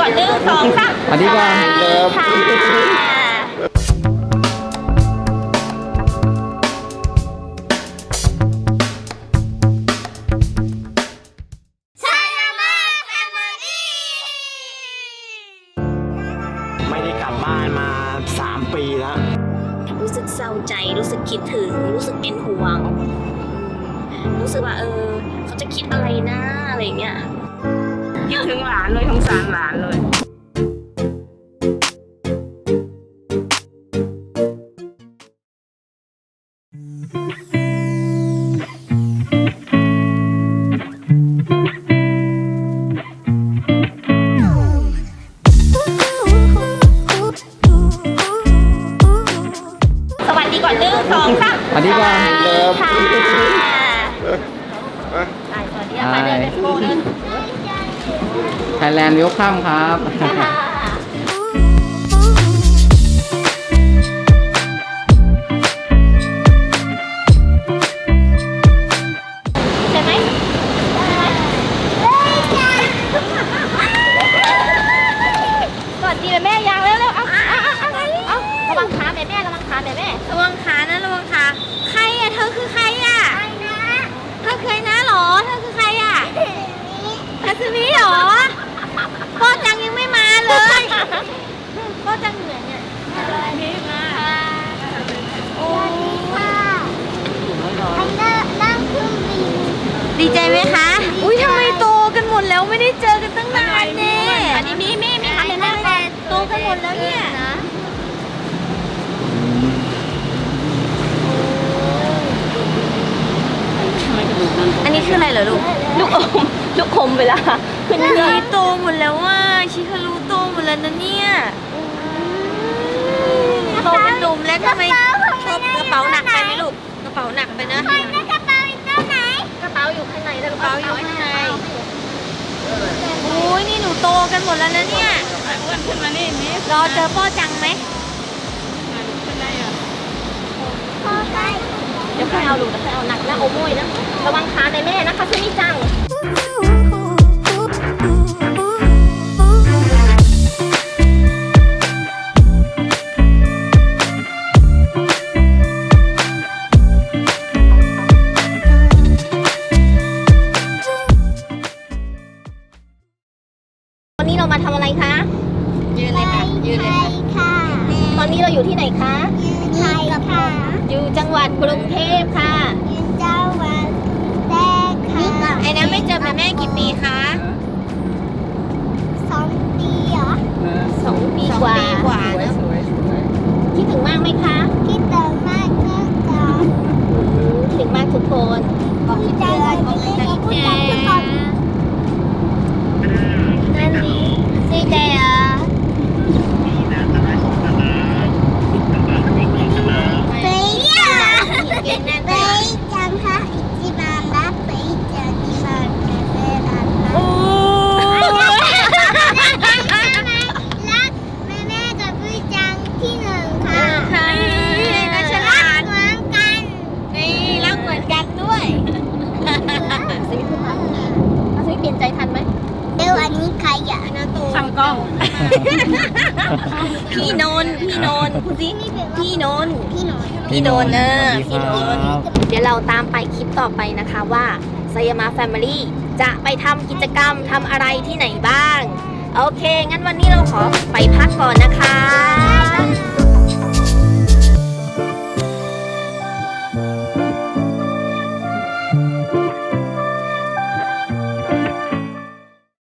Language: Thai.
ก่อนหนึ่งสองสามสวัสดีก่อน สวัสดีค่ะไซยามาแฟมิลี่ไม่ได้กลับบ้านมา 3 ปีแล้ว รู้สึกเศร้าใจรู้สึกคิดถึง รู้สึกเป็นห่วง รู้สึกว่าเออ เขาจะคิดอะไรนะอะไรอย่างเงี้ย คิดถึงหลานเลยสงสารหลานเลย สวัสดีก่อนหนึ่งสองสามสวัสดีก่อนสวัสดีค่ะ ไปสวัสดีค่ะไปเดินไปโกเดิน ไทยแลนด์วิวคัมครับ ใช่ไหมสวัสดีแม่ยังเร็วเร็วเอาเอาเอาเอาเอาระวังขาแม่แม่ระวังขาแม่แม่ระวังขานะระวังขาใครอะเธอคือใครอะเธอเคยนะเหรอ เธอคือใครอะทัศมีเหรอพ่อจังยังไม่มาเลยพ่อจังเหนื่อยเนี่ยโอ้ดีใจไหมคะ อุ้ยทำไมโตกันหมดแล้ว ไม่ได้เจอกันตั้งนานเนี่ยอันนี้มีมีมีขาแม่แม่ก่อนโตกันหมดแล้วเนี่ยอันนี้คืออะไรเหรอลูก ลูกอม ลูกคมเวลาขึ้นอันเครื่องนี้โตหมดแล้วว่า ชิคารุโตหมดแล้วนะเนี่ยโตเป็นหนุ่มแล้วทำไมชอบกระเป๋าหนักไปไหมลูก กระเป๋าหนักไปนะ กระเป๋าอยู่ข้างในแต่ กระเป๋าอยู่ข้างในโอ้ยนี่หนูโตกันห มดแล้วนะเนี่ยอ้วนขึ้นมานี่นี่รอเจอพ่อจังไหมขึ้นได้เหรอเดี๋ยวค่อยเอาลูกเดี๋ยวค่อยเอาหนักนะโอโมยนะระวังขาแม่แม่นะคะซึ่งนี่จัง อนนี้เราอยู่ที่ไหนคะอยู่จังหวัดกรุงเทพค่ะไอ้นั้นไม่เจอแม่แม่กี่ปีคะสองปีกว่าสองปีกว่านะสวยสวยคิดถึงมากไหมคะคิดถึงมากทุกคนบอกคิดถึงบอกคิดถึงนั่นนี่ดีใจอะ เฟีย เก่งแน่ เฟียจังค่ะอิจิบันดับเฟียจังที่บ้านแม่ดันนะ โอ้ย รักแม่แม่กับพี่จังที่หนึ่งค่ะ ค่ะนัชลาด เหมือนกัน นี่รักเหมือนกันด้วย สวิตทันสวิตเปลี่ยนใจทันไหมเดี๋ยวอัน นี้ใครอะนะตูช่างกล้อง พี่นนท์พี่นนท์พูดสิพี่นนท์พี่หนูพี่โดนเนอะสวัสดีพี่โดนครับเดี๋ยวเราตามไปคลิปต่อไปนะคะว่าไซยามาแฟมิลี่จะไปทำกิจกรรมทำอะไรที่ไหนบ้าง โอเค งั้นวันนี้เราขอไปพักก่อนนะคะ